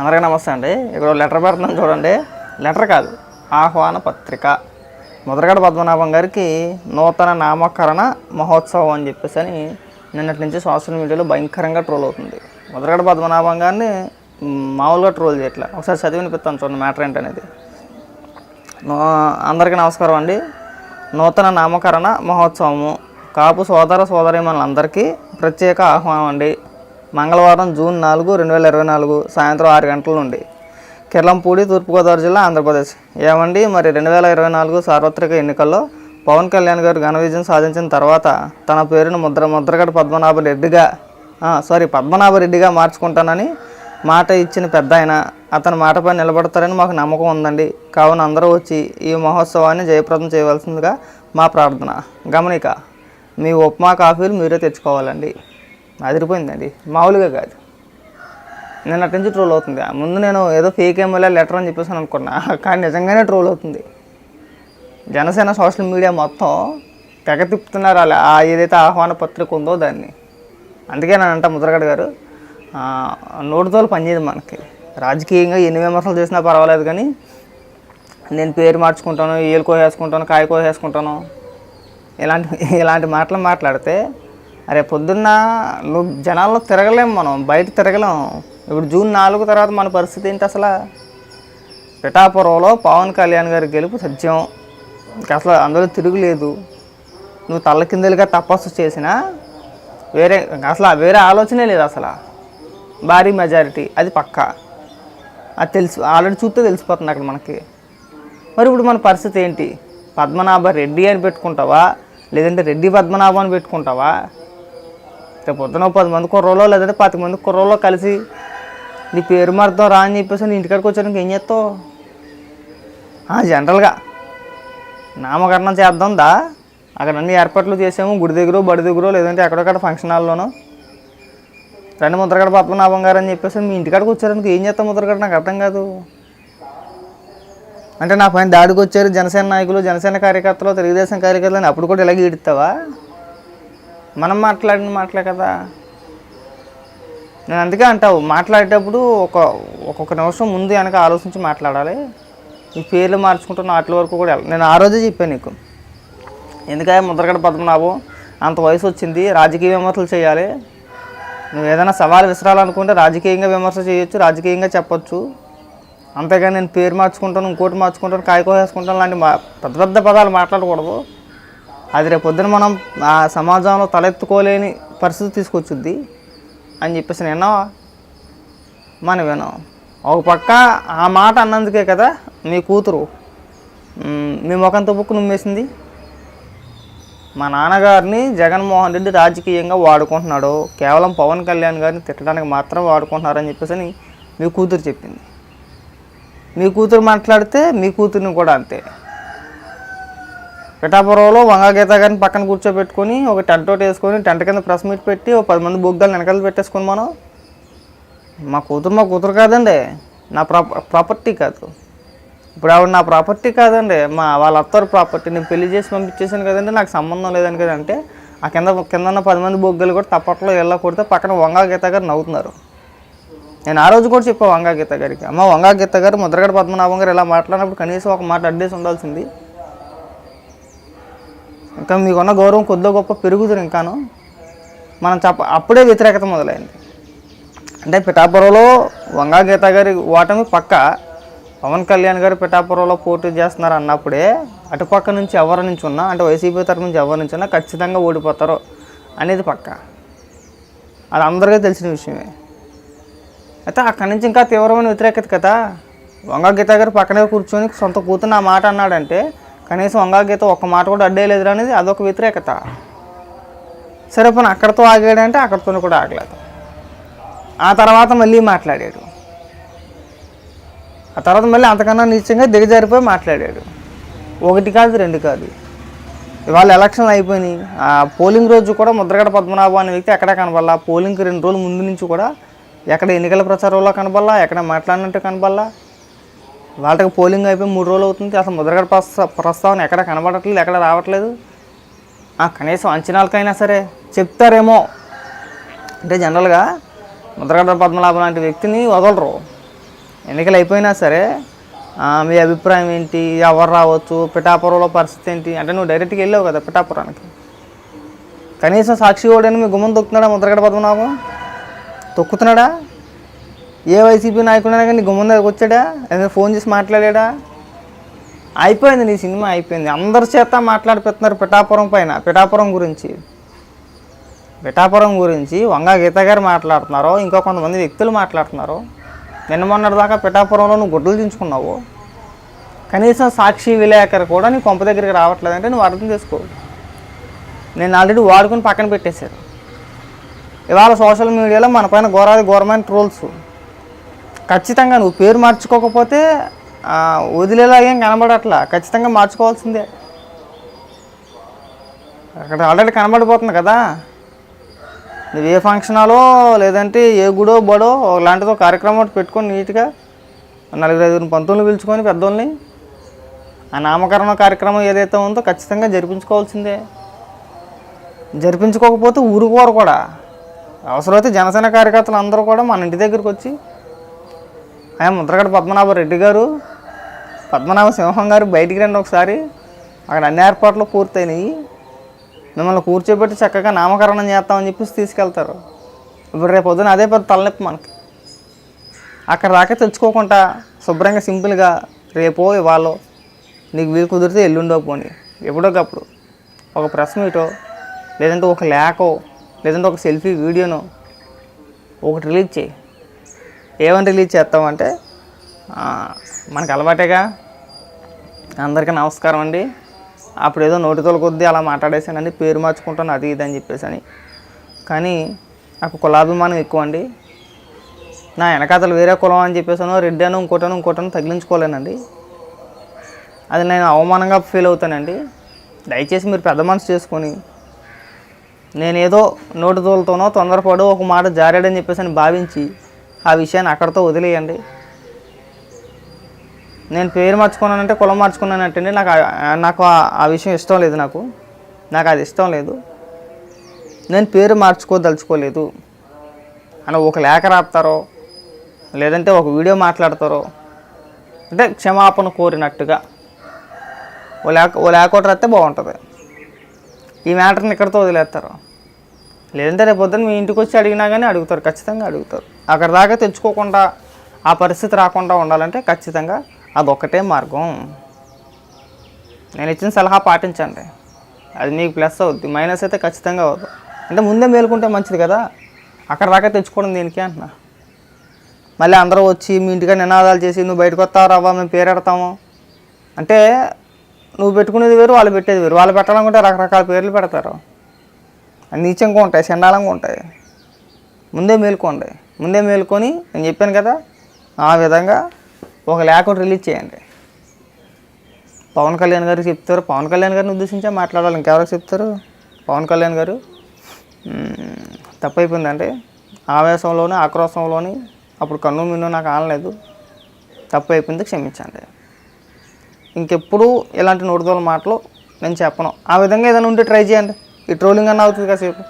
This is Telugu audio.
అందరికీ నమస్తే అండి. ఇక్కడ లెటర్ పెడుతున్నాను చూడండి. లెటర్ కాదు ఆహ్వాన పత్రిక. ముద్రగడ పద్మనాభం గారికి నూతన నామకరణ మహోత్సవం అని చెప్పేసి అని నిన్నటి నుంచి సోషల్ మీడియాలో భయంకరంగా ట్రోల్ అవుతుంది. ముద్రగడ పద్మనాభం గారిని మామూలుగా ట్రోల్ చేయట్లే. ఒకసారి చదివి వినిపిస్తాను చూడండి మ్యాటర్ ఏంటనేది. అందరికీ నమస్కారం అండి. నూతన నామకరణ మహోత్సవము. కాపు సోదర సోదరీమణులందరికీ ప్రత్యేక ఆహ్వానం అండి. మంగళవారం జూన్ నాలుగు రెండు వేల ఇరవై నాలుగు సాయంత్రం ఆరు గంటల నుండి. కిర్లంపూడి తూర్పుగోదావరి జిల్లా ఆంధ్రప్రదేశ్. ఏమండి మరి రెండు వేల ఇరవై నాలుగు సార్వత్రిక ఎన్నికల్లో పవన్ కళ్యాణ్ గారు ఘన విజయం సాధించిన తర్వాత తన పేరును ముద్ర ముద్రగడ పద్మనాభ రెడ్డిగా సారీ పద్మనాభ రెడ్డిగా మార్చుకుంటానని మాట ఇచ్చిన పెద్ద ఆయన. అతని మాటపై నిలబడతారని మాకు నమ్మకం ఉందండి. కావున అందరూ వచ్చి ఈ మహోత్సవాన్ని జయప్రదం చేయవలసిందిగా మా ప్రార్థన. గమనిక మీ ఉప్మా కాఫీలు మీరే తెచ్చుకోవాలండి. అదిరిపోయిందండి. మామూలుగా కాదు. నేను అటు నుంచి ట్రోల్ అవుతుంది. ముందు నేను ఏదో ఫేక్ ఎమ్మెల్యే లెటర్ అని చెప్పేసి అనుకున్నా. కానీ నిజంగానే ట్రోల్ అవుతుంది. జనసేన సోషల్ మీడియా మొత్తం తెగ తిప్పుతున్నారు అలా. ఆ ఏదైతే ఆహ్వాన పత్రిక ఉందో దాన్ని. అందుకే నేను అంట ముద్రగడ గారు నోటితోలు పనిచేయదు మనకి. రాజకీయంగా ఎన్ని విమర్శలు చేసినా పర్వాలేదు కానీ నేను పేరు మార్చుకుంటాను ఏలు కోసేసుకుంటాను కాయ కోసేసుకుంటాను. ఇలాంటి ఇలాంటి మాటలు మాట్లాడితే అరే పొద్దున్న నువ్వు జనాల్లో తిరగలేం మనం బయట తిరగలేం. ఇప్పుడు జూన్ నాలుగు తర్వాత మన పరిస్థితి ఏంటి అసలు? పిఠాపురంలో పవన్ కళ్యాణ్ గారి గెలుపు సత్యం. ఇంకా అసలు అందులో తిరుగులేదు నువ్వు తల్ల కిందలుగా తపస్సు చేసినా వేరే అసలు వేరే ఆలోచనే లేదు అసలు. భారీ మెజారిటీ అది పక్కా. అది తెలుసు ఆల్రెడీ చూస్తే తెలిసిపోతుంది అక్కడ మనకి. మరి ఇప్పుడు మన పరిస్థితి ఏంటి? పద్మనాభ రెడ్డి అని పెట్టుకుంటావా? లేదంటే రెడ్డి పద్మనాభ అని పెట్టుకుంటావా? రేపు పొద్దున పది మంది కుర్రోలో లేదంటే పది మంది కుర్రోలో కలిసి నీ పేరు మారుతాం రా అని చెప్పేసి నీ ఇంటికాడికి వచ్చాను. ఏం చేస్తావు? జనరల్గా నామకరణం చేద్దాం దా. అక్కడ అన్ని ఏర్పాట్లు చేసాము. గుడి దగ్గర బడి దగ్గర లేదంటే ఎక్కడొక్కడ ఫంక్షన్ హాల్లోనో. రండి ముద్రగడ పద్మనాభం గారు అని చెప్పేసి మీ ఇంటికాడికి వచ్చారనుకో ఏం చేస్తాం ముద్రగడ నాకు అర్థం కాదు. అంటే నా పైన దాడికి వచ్చారు జనసేన నాయకులు జనసేన కార్యకర్తలు తెలుగుదేశం కార్యకర్తలు అని అప్పుడు కూడా ఇలాగే ఈడుతావా మనం మాట్లాడిన మాటలే కదా. నేను అందుకే అంటావు మాట్లాడేటప్పుడు ఒక ఒక్కొక్క నిమిషం ముందు వెనక ఆలోచించి మాట్లాడాలి. ఈ పేర్లు మార్చుకుంటున్న వాటి వరకు కూడా వెళ్ళ- నేను ఆ రోజే చెప్పాను నీకు. ఎందుకంటే ముద్రగడ పద్మనాభం అంత వయసు వచ్చింది రాజకీయ విమర్శలు చేయాలి. నువ్వు ఏదైనా సవాల్ విసరాలనుకుంటే రాజకీయంగా విమర్శ చేయొచ్చు రాజకీయంగా చెప్పొచ్చు. అంతేగాని నేను పేరు మార్చుకుంటాను ఇంకోటి మార్చుకుంటాను కాయకో వేసుకుంటాను లాంటి మా పెద్ద పెద్ద పదాలు మాట్లాడకూడదు. అది రేపు పొద్దున మనం ఆ సమాజంలో తలెత్తుకోలేని పరిస్థితి తీసుకొచ్చుద్ది అని చెప్పేసి నేను మనం విన్నాం ఒక పక్క ఆ మాట అన్నందుకే కదా మీ కూతురు మీ ముఖంతో బుక్కు నుమ్మేసింది. మా నాన్నగారిని జగన్మోహన్ రెడ్డి రాజకీయంగా వాడుకుంటున్నాడు. కేవలం పవన్ కళ్యాణ్ గారిని తిట్టడానికి మాత్రం వాడుకుంటున్నారని చెప్పేసి అని మీ కూతురు చెప్పింది. మీ కూతురు మాట్లాడితే మీ కూతురిని కూడా అంతే. పిఠాపురంలో వంగగీత గారిని పక్కన కూర్చోబెట్టుకొని ఒక టెంట్ ఒకటి వేసుకొని టెంట్ కింద ప్రెస్ మీట్ పెట్టి ఒక పది మంది బొగ్గాలు వెనకాల పెట్టేసుకొని మనం. మా కూతురు మా కూతురు కాదండి నా ప్రాప ప్రాపర్టీ కాదు. ఇప్పుడు ఆవిడ నా ప్రాపర్టీ కాదండి మా వాళ్ళ అత్తారు ప్రాపర్టీ నేను పెళ్ళి చేసి పంపించేసాను కదండి నాకు సంబంధం లేదని కదంటే ఆ కింద కింద ఉన్న పది మంది బొగ్గలు కూడా తప్పట్లో ఎలా కొడితే పక్కన వంగా గీత గారు నవ్వుతున్నారు. నేను ఆ రోజు కూడా చెప్పా వంగా గీత గారికి. అమ్మ వంగా గీత గారు ముద్రగడ పద్మనాభం గారు ఇలా మాట్లాడినప్పుడు కనీసం ఒక మాట అడ్డేసి ఉండాల్సింది. ఇంకా మీకున్న గౌరవం కొద్దిగా గొప్ప పెరుగుతుంది ఇంకాను. మనం చెప్ప అప్పుడే వ్యతిరేకత మొదలైంది. అంటే పిఠాపురంలో వంగా గీత గారి ఓటమి పక్క పవన్ కళ్యాణ్ గారు పిఠాపురంలో పోటీ చేస్తున్నారు అన్నప్పుడే అటుపక్క నుంచి ఎవరి నుంచి ఉన్నా అంటే వైసీపీ తరఫు నుంచి ఎవరి నుంచి ఉన్నా ఖచ్చితంగా ఓడిపోతారు అనేది పక్క. అది అందరికీ తెలిసిన విషయమే. అయితే అక్కడి నుంచి ఇంకా తీవ్రమైన వ్యతిరేకత కదా. వంగా గీత గారు పక్కనే కూర్చొని సొంత కూతురు నా మాట అన్నాడంటే కనీసం వంగా గీత ఒక్క మాట కూడా అడ్డేయలేదురా అనేది అదొక వ్యతిరేకత. సరే అక్కడితో ఆగాడంటే అక్కడితో కూడా ఆగలేదు. ఆ తర్వాత మళ్ళీ మాట్లాడాడు. ఆ తర్వాత మళ్ళీ అంతకన్నా నీచంగా దిగజారిపోయి మాట్లాడాడు. ఒకటి కాదు రెండు కాదు. ఇవాళ ఎలక్షన్లు అయిపోయినాయి. ఆ పోలింగ్ రోజు కూడా ముద్రగడ పద్మనాభం అనే వ్యక్తి ఎక్కడ కనబల్లా పోలింగ్కి రెండు రోజుల ముందు నుంచి కూడా ఎక్కడ ఎన్నికల ప్రచారంలో కనబల్లా ఎక్కడ మాట్లాడినట్టు కనబల్లా వాళ్ళకి పోలింగ్ అయిపోయి మూడు రోజులు అవుతుంది. అసలు ముద్రగడ ప్రస్తా ప్రస్తావన ఎక్కడ కనబడట్లేదు ఎక్కడ రావట్లేదు. ఆ కనీసం అంచనాలకైనా సరే చెప్తారేమో. అంటే జనరల్గా ముద్రగడ పద్మనాభం లాంటి వ్యక్తిని వదలరు. ఎన్నికలు అయిపోయినా సరే మీ అభిప్రాయం ఏంటి? ఎవరు రావచ్చు? పిఠాపురంలో పరిస్థితి ఏంటి? అంటే నువ్వు డైరెక్ట్గా వెళ్ళావు కదా పిఠాపురానికి. కనీసం సాక్షి ఓడని మీ గుమ్మం తొక్కుతున్నాడా ముద్రగడ పద్మనాభం? తొక్కుతున్నాడా? ఏ వైసీపీ నాయకుడైనా కానీ నీ గుమ్మం దగ్గరకు వచ్చాడా? ఏదైనా ఫోన్ చేసి మాట్లాడాడా? అయిపోయింది నీ సినిమా అయిపోయింది. అందరి చేత మాట్లాడిపోతున్నారు పిఠాపురం పైన. పిఠాపురం గురించి. పిఠాపురం గురించి వంగ గీత గారు మాట్లాడుతున్నారు. ఇంకా కొంతమంది వ్యక్తులు మాట్లాడుతున్నారు. నిన్న మొన్నటిదాకా పిఠాపురంలో నువ్వు గుడ్డలు దించుకున్నావు. కనీసం సాక్షి విలేకరు కూడా నీ కొంప దగ్గరికి రావట్లేదంటే నువ్వు అర్థం చేసుకో. నేను ఆల్రెడీ వాడుకుని పక్కన పెట్టేశారు. ఇవాళ సోషల్ మీడియాలో మన పైన ఘోరాది గవర్నమెంట్ రూల్స్ ఖచ్చితంగా నువ్వు పేరు మార్చుకోకపోతే వదిలేలా ఏం కనబడట్లా. ఖచ్చితంగా మార్చుకోవాల్సిందే. అక్కడ ఆల్రెడీ కనబడిపోతుంది కదా. నువ్వు ఏ ఫంక్షనాలో లేదంటే ఏ గుడో బడో లాంటిదో కార్యక్రమం ఒకటి పెట్టుకొని నీట్గా నలుగురు ఐదుగురు పంతులు పిలుచుకొని పెద్దోళ్ళని ఆ నామకరణ కార్యక్రమం ఏదైతే ఉందో ఖచ్చితంగా జరిపించుకోవాల్సిందే. జరిపించుకోకపోతే ఊరుకోరు కూడా. అవసరమైతే జనసేన కార్యకర్తలు అందరూ కూడా మన ఇంటి దగ్గరికి వచ్చి ఆయన ముద్రగడ పద్మనాభ రెడ్డి గారు పద్మనాభ సింహం గారు బయటికి రండి ఒకసారి. అక్కడ అన్ని ఏర్పాట్లు పూర్తయినాయి. మిమ్మల్ని కూర్చోబెట్టి చక్కగా నామకరణం చేస్తామని చెప్పేసి తీసుకెళ్తారు. ఇప్పుడు రేపు పొద్దున అదే పెద్ద తలనొప్పి మనకి. అక్కడ దాకా తెచ్చుకోకుండా శుభ్రంగా సింపుల్గా రేపో ఇవాళో నీకు వీలు కుదిరితే ఎల్లుండో పోని. ఎప్పుడోకప్పుడు ఒక ప్రెస్ మీటో లేదంటే ఒక లేకో లేదంటే ఒక సెల్ఫీ వీడియోనో ఒకటి రిలీజ్ చేయి. ఏమని రిలీజ్ చేస్తామంటే మనకు అలవాటేగా. అందరికీ నమస్కారం అండి. అప్పుడు ఏదో నోటితోల కొద్దీ అలా మాట్లాడేసానండి పేరు మార్చుకుంటాను అది ఇది అని చెప్పేసి అని కానీ నాకు కులాభిమానం ఎక్కువ అండి. నా వెనకాతలు వేరే కులం అని చెప్పేసాను రెడ్డాను ఇంకోటను ఇంకోటను తగిలించుకోలేనండి. అది నేను అవమానంగా ఫీల్ అవుతానండి. దయచేసి మీరు పెద్ద మనసు చేసుకొని నేనేదో నోటితోలతోనో తొందరపడో ఒక మాట జారాడని చెప్పేసి అని భావించి ఆ విషయాన్ని అక్కడితో వదిలేయండి. నేను పేరు మార్చుకున్నానంటే కులం మార్చుకున్నానంటే నాకు నాకు ఆ- ఆ విషయం ఇష్టం లేదు నాకు. నాకు అది ఇష్టం లేదు. నేను పేరు మార్చుకోదలుచుకోలేదు. అని ఒక లేఖ రాపుతారో లేదంటే ఒక వీడియో మాట్లాడతారో అంటే క్షమాపణ కోరినట్టుగా. ఓ లేక ఓ లేఖ ఒకటి రాస్తే బాగుంటుంది. ఈ మ్యాటర్ని ఇక్కడితో వదిలేస్తారు. లేదంటే రేపు పొద్దున్న మీ ఇంటికి వచ్చి అడిగినా కానీ అడుగుతారు ఖచ్చితంగా అడుగుతారు. అక్కడ దాకా తెచ్చుకోకుండా ఆ పరిస్థితి రాకుండా ఉండాలంటే ఖచ్చితంగా అదొక్కటే మార్గం. నేను ఇచ్చిన సలహా పాటించండి. అది మీకు ప్లస్ అవుద్ది మైనస్ అయితే ఖచ్చితంగా అవుతుంది అంటే ముందే మేలుకుంటే మంచిది కదా. అక్కడ దాకా తెచ్చుకోవడం దీనికి అంటున్నా. మళ్ళీ అందరూ వచ్చి మీ ఇంటిగా నినాదాలు చేసి నువ్వు బయటకు వస్తావు రావా? మేము పేరెడతాము అంటే నువ్వు పెట్టుకునేది వేరు వాళ్ళు పెట్టేది వేరు. వాళ్ళు పెట్టాలనుకుంటే రకరకాల పేర్లు పెడతారు. నీచంగా ఉంటాయి చండాలంగా ఉంటాయి. ముందే మేలుకోండి. ముందే మేల్కొని నేను చెప్పాను కదా ఆ విధంగా ఒక లేఖ రిలీజ్ చేయండి. పవన్ కళ్యాణ్ గారికి చెప్తారు. పవన్ కళ్యాణ్ గారిని ఉద్దేశించే మాట్లాడాలి. ఇంకెవరికి చెప్తారు? పవన్ కళ్యాణ్ గారు. మ్మ్, తప్పైపోయిందంటే ఆవేశంలోని ఆక్రోశంలోని అప్పుడు కన్ను మిన్ను నాకు ఆనలేదు. తప్పు అయిపోయింది క్షమించండి. ఇంకెప్పుడు ఇలాంటి నోటిదోల మాటలు నేను చెప్పను. ఆ విధంగా ఏదైనా ఉంటే ట్రై చేయండి. ఈ ట్రోలింగ్ అన్న అవుతుంది కాసేపు.